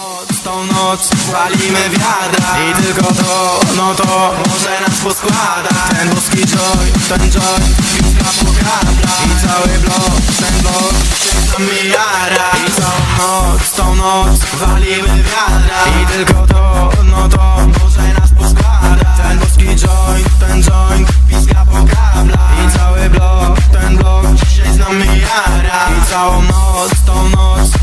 noc, tą noc walimy wiadra I tylko to, no to może nas poskłada. Ten boski joy, ten joy, piłka po kablach I cały blok, ten blok się tam I całą noc, tą noc walimy wiadra I tylko to, no to może nas poskłada. Ten boski joint, ten joint, piska po kablach I cały blok, ten blok dzisiaj z nami jara I całą noc, tą noc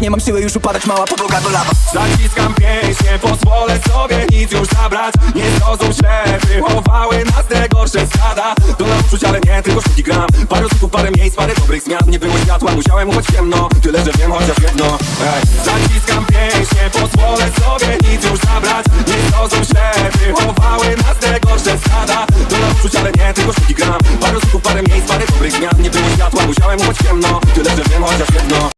Nie mam siły już upadać, mała podłoga do lawa. Zaciskam pięść, nie pozwolę sobie nic już zabrać. Nie zrozum źle, wychowały nas najgorsze stada. To nauczyć, ale nie, tylko sztuki gram. Parę osób, parę miejsc, parę dobrych zmian. Nie było światła, musiałem choć ciemno. Tyle, że wiem chociaż jedno. Ej. Zaciskam pięść, nie pozwolę sobie nic już zabrać. Nie zrozum źle, wychowały nas najgorsze stada. To nauczyć, ale nie, tylko sztuki gram. Parę osób, parę miejsc, parę dobrych zmian. Nie było światła, musiałem choć ciemno. Tyle, że wiem chociaż jedno.